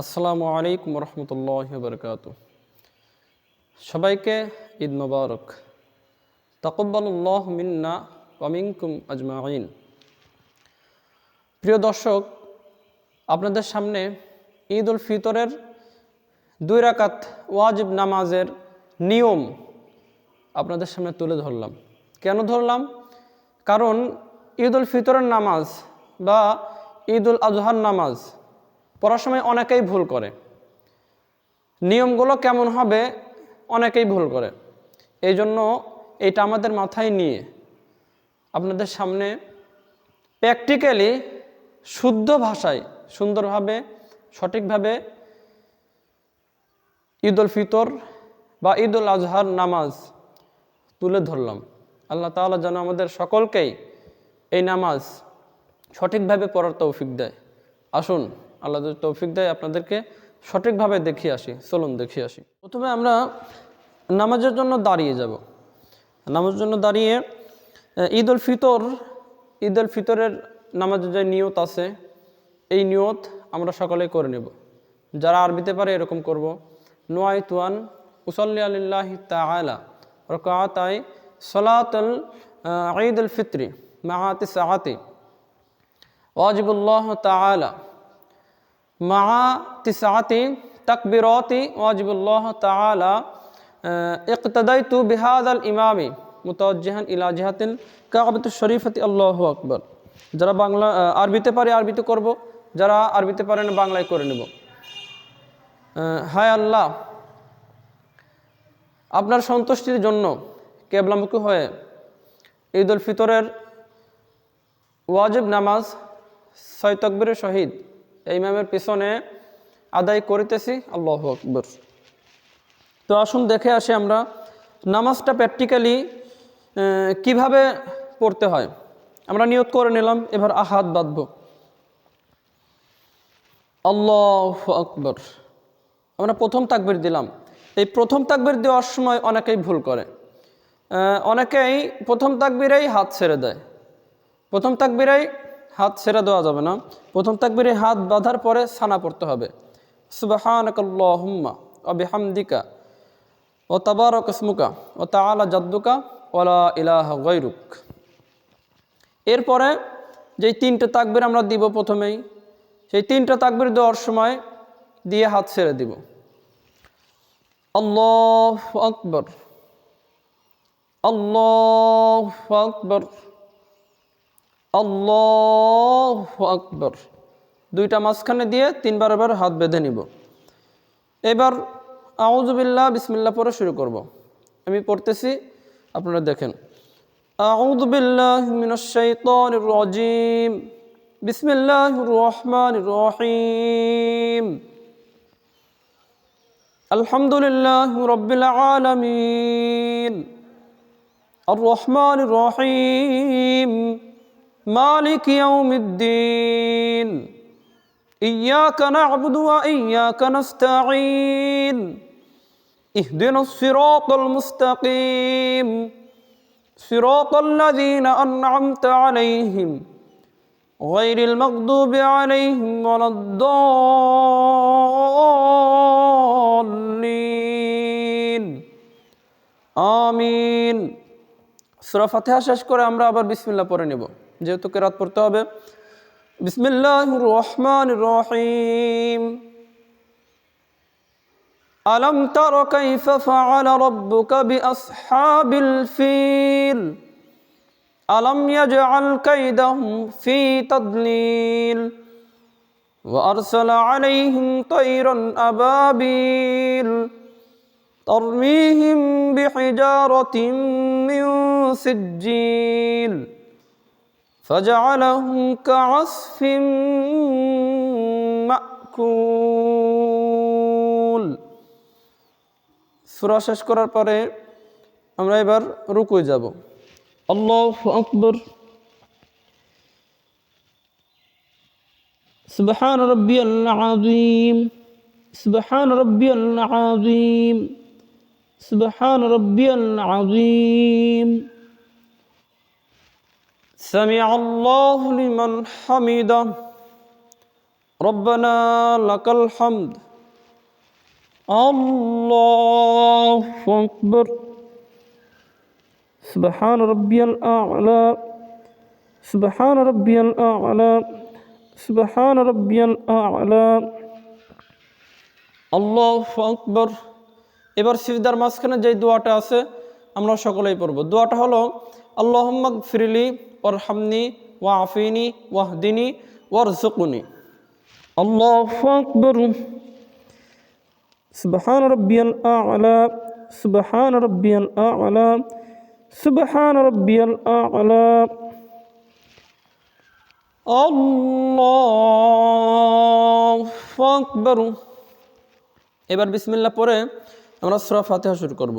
আসসালামু আলাইকুম রহমতুল্লাহ বরকাত। সবাইকে ঈদ মোবারক। তকব্বাল্লাহ মিন্না ওয়ামিনকুম আজমাইন প্রিয় দর্শক, আপনাদের সামনে ঈদ উল ফিতরের দুই রাকাত ওয়াজিব নামাজের নিয়ম আপনাদের সামনে তুলে ধরলাম। কেন ধরলাম? কারণ ঈদ উল ফিতরের নামাজ বা ঈদ উল আজহার নামাজ পড়ার সময় অনেকেই ভুল করে। নিয়মগুলো কেমন হবে অনেকেই ভুল করে। এই জন্য এটা আমাদের মাথায় নিয়ে আপনাদের সামনে প্র্যাকটিক্যালি শুদ্ধ ভাষায়, সুন্দরভাবে, সঠিকভাবে ঈদ উল ফিতর বা ঈদ উল আজহার নামাজ তুলে ধরলাম। আল্লাহ তাআলা যেন আমাদের সকলকেই এই নামাজ সঠিকভাবে পড়ার তৌফিক দেয়। আসুন। আল্লাহ তৌফিক দেয়, আপনাদেরকে সঠিকভাবে দেখিয়ে আসি, চলুন দেখিয়ে আসি। প্রথমে আমরা নামাজের জন্য দাঁড়িয়ে যাব। নামাজের জন্য দাঁড়িয়ে ঈদ উল ফিতর ঈদ উল ফিতরের নামাজের যে নিয়ত আছে, এই নিয়ত আমরা সকলেই করে নেব। যারা আরবিতে পারে এরকম করব। নোয়াই তুয়ান উসল্লি আলিল্লাহ তালা রকাতাই সলাতল ঈদ উল ফিত্রি, মাহাতি সাহাতি। ওয়াজিবুল্লাহ তালা মা তিসাতি তকবিরতি ওয়াজিবুল্লাহ তালা ইকতদাইতু বিহাদ আল ইমামি, মুতজ্জাহান ইলা জিহাতিল কাবাত শরীফতি, আল্লাহ আকবর। যারা বাংলা আরবিতে পারে আরবিতে করব, যারা আরবিতে পারে না বাংলায় করে নেব। হায় আল্লাহ, আপনার সন্তুষ্টির জন্য কেবলামুখী হয়ে ঈদ উল ফিতরের ওয়াজিব নামাজ, ছয় তকবীরের শহীদ এই ইমামের পিছনে আদায় করিতেছি, আল্লাহ আকবর। তো আসুন দেখে আসি আমরা নামাজটা প্র্যাকটিক্যালি কীভাবে পড়তে হয়। আমরা নিয়ত করে নিলাম, এবার আহাত বাঁধব। আল্লাহ আকবর। আমরা প্রথম তাকবির দিলাম। এই প্রথম তাকবির দেওয়ার সময় অনেকেই ভুল করে। অনেকেই প্রথম তাকবিরেই হাত ছেড়ে দেয়। প্রথম তাকবিরেই হাত ছেড়ে দেওয়া যাবে না। প্রথম তাকবিরে হাত বাঁধার পরে সানা পড়তে হবে। সুবাহানকাল্লাহুম্মা অবিহামদিকা ও তাবার ইসমুকা ও তাআলা জাদ্দুকা ওলা ইলাহা গৈরুক এরপরে যেই তিনটে তাকবির আমরা দিব প্রথমেই, সেই তিনটা তাকবির দেওয়ার সময় দিয়ে হাত ছেড়ে দিব। আল্লাহ আকবর। আল্লাহ আকবর। আল্লাহ আকবর। দুইটা মাঝখানে দিয়ে তিনবার এবার হাত বেঁধে নিব। এবার আউজবিল্লা বিসমিল্লা পরে শুরু করব। আমি পড়তেছি, আপনারা দেখেন। আউজবিল্লাহিম বিসমিল্লাহ রহমান রহিম। আলহামদুলিল্লাহ রবিল আলমিন। আর রহমান রহিম। مالك يوم الدين إياك نعبد وإياك نستعين اهدنا الصراط المستقيم صراط الذين أنعمت عليهم غير المغضوب عليهم ولا الضالين আমিন সুরা ফাতিহা শেষ করে আমরা আবার বিসমিল্লাহ পড়ে নেব যেহেতু কেরাত পড়তে হবে বিসমিল্লাহ রহমান রহিম ألم تر كيف فعل ربك بأصحاب الفيل ألم يجعل كيدهم في تضليل وأرسل عليهم طيرا أبابيل ترميهم بحجارة من سجيل فجعلهم كعصف مأكول সুরা শেষ করার পরে আমরা এবার রুকুয়ে যাব আল্লাহ আকবর سبحان ربي العظيم سبحان ربي العظيم سبحان ربي العظيم سمع الله لمن حمده ربنا لك الحمد الله أكبر سبحان ربي الأعلى سبحان ربي الأعلى سبحان ربي الأعلى আল্লাহ আকবর এবার সিজদার মাঝখানে যে দোয়াটা আছে আমরা সকলেই পড়ব দোয়াটা হলো আল্লাহম্মক ফিরলি ওরহামনি ওয়াফিনি ওয়াহদিনী ওয়ারজুকুনি আল্লাহ আকবর। সুবহান রব্বিয়াল আলা সুবহান রব্বিয়াল আলা সুবহান রব্বিয়াল আলা। আল্লাহ আকবর। এবার বিসমিল্লাহ পরে আমরা সুরা ফাতিহা শুরু করব।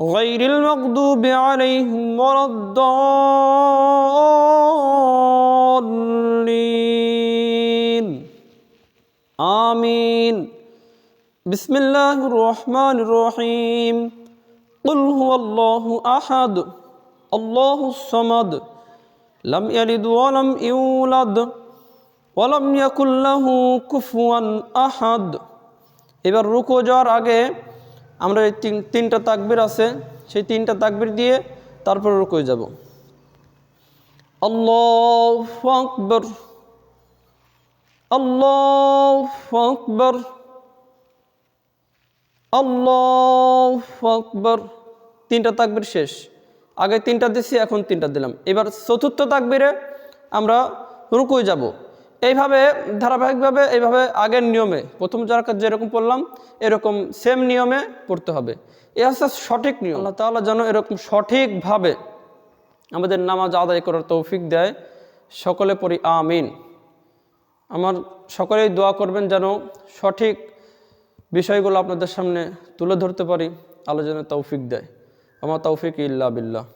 غير المغضوب عليهم ولا الضالين آمين بسم الله الرحمن الرحيم قل هو الله أحد الله الصمد لم يلد ولم يولد ولم يكن له كفوا أحد এবার রুকু যাওয়ার আগে আমরা এই তিন, তিনটা তাকবির আছে, সেই তিনটা তাকবির দিয়ে তারপর রুকু যাব। আল্লাহ আকবর। আল্লাহ আকবর। আল্লাহ আকবর। তিনটা তাকবির শেষ। আগে তিনটা দিছি, এখন তিনটা দিলাম। এবার চতুর্থ তাকবিরে আমরা রুকুই যাব। এইভাবে, ধারাবাহিকভাবে এইভাবে আগের নিয়মে, প্রথম যার যেরকম পড়লাম, এরকম সেম নিয়মে পড়তে হবে। এ হচ্ছে সঠিক নিয়ম। আল্লাহ তাআলা যেন এরকম সঠিকভাবে আমাদের নামাজ আদায় করার তৌফিক দেয়। সকলে পড়ি আমিন। আমার সকলেই দোয়া করবেন যেন সঠিক বিষয়গুলো আপনাদের সামনে তুলে ধরতে পারি। আলোচনার তৌফিক দেয়। আমার তৌফিক ইল্লা বিল্লাহ।